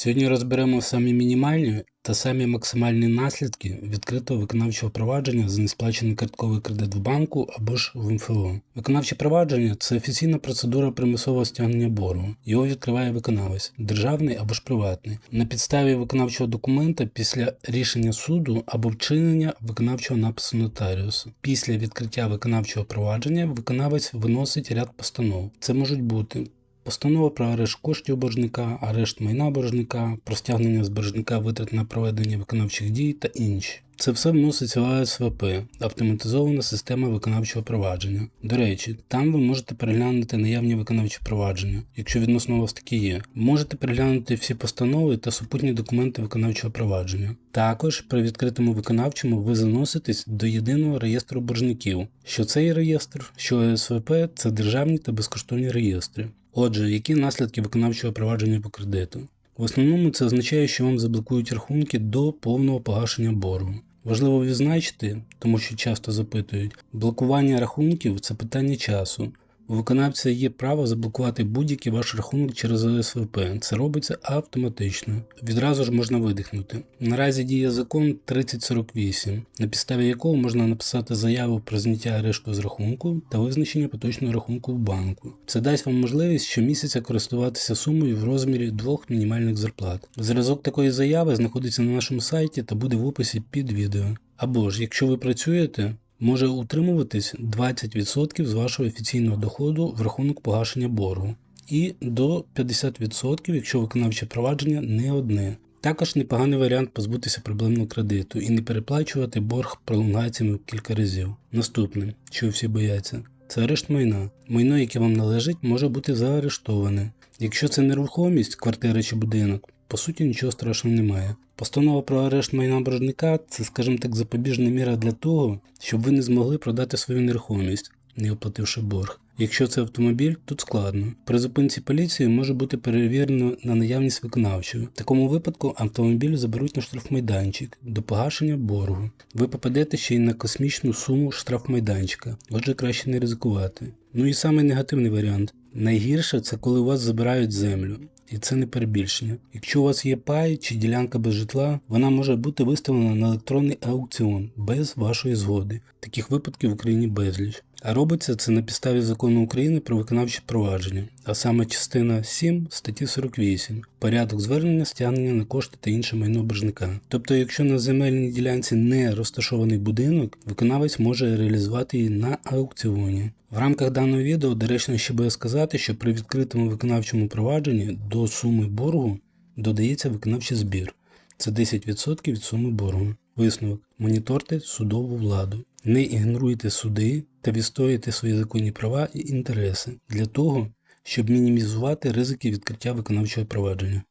Сьогодні розберемо самі мінімальні та самі максимальні наслідки відкритого виконавчого провадження за несплачений картковий кредит в банку або ж в МФО. Виконавче провадження це офіційна процедура примусового стягнення боргу. Його відкриває виконавець, державний або ж приватний, на підставі виконавчого документа після рішення суду або вчинення виконавчого напису нотаріусу. Після відкриття виконавчого провадження виконавець виносить ряд постанов. Це можуть бути Постанова про арешт коштів боржника, арешт майна боржника, про стягнення з боржника витрат на проведення виконавчих дій та інші. Це все вноситься в АСВП, автоматизована система виконавчого провадження. До речі, там ви можете переглянути наявні виконавчі провадження, якщо відносно у вас такі є. Можете переглянути всі постанови та супутні документи виконавчого провадження. Також при відкритому виконавчому ви заноситесь до єдиного реєстру боржників. Що цей реєстр, що АСВП це державні та безкоштовні реєстри. Отже, які наслідки виконавчого провадження по кредиту? В основному це означає, що вам заблокують рахунки до повного погашення боргу. Важливо відзначити, тому що часто запитують, блокування рахунків це питання часу. У виконавця є право заблокувати будь-який ваш рахунок через ОСВП. Це робиться автоматично. Відразу ж можна видихнути. Наразі діє закон 3048, на підставі якого можна написати заяву про зняття арешту з рахунку та визначення поточного рахунку в банку. Це дасть вам можливість щомісяця користуватися сумою в розмірі двох мінімальних зарплат. Зразок такої заяви знаходиться на нашому сайті та буде в описі під відео. Або ж, якщо ви працюєте, може утримуватись 20% з вашого офіційного доходу в рахунок погашення боргу, і до 50%, якщо виконавче провадження не одне. Також непоганий варіант позбутися проблемного кредиту і не переплачувати борг пролонгаціями кілька разів. Наступне, що всі бояться, це арешт майна. Майно, яке вам належить, може бути заарештоване. Якщо це нерухомість, квартира чи будинок, по суті нічого страшного немає. Постанова про арешт майна боржника це, скажімо так, запобіжна міра для того, щоб ви не змогли продати свою нерухомість, не оплативши борг. Якщо це автомобіль, тут складно. При зупинці поліції може бути перевірено на наявність виконавчого. В такому випадку автомобіль заберуть на штрафмайданчик до погашення боргу. Ви попадете ще й на космічну суму штрафмайданчика, отже краще не ризикувати. Ну і самий негативний варіант. Найгірше це коли у вас забирають землю. І це не перебільшення. Якщо у вас є пай чи ділянка без житла, вона може бути виставлена на електронний аукціон без вашої згоди. Таких випадків в Україні безліч. А робиться це на підставі закону України про виконавче провадження, а саме частина 7 статті 48 порядок звернення, стягнення на кошти та інше майно боржника. Тобто, якщо на земельній ділянці не розташований будинок, виконавець може реалізувати її на аукціоні. В рамках даного відео доречно ще буде сказати, що при відкритому виконавчому провадженні до суми боргу додається виконавчий збір. Це 10% від суми боргу. Висновок. Моніторте судову владу. Не ігноруйте суди та відстоюйте свої законні права і інтереси для того, щоб мінімізувати ризики відкриття виконавчого провадження.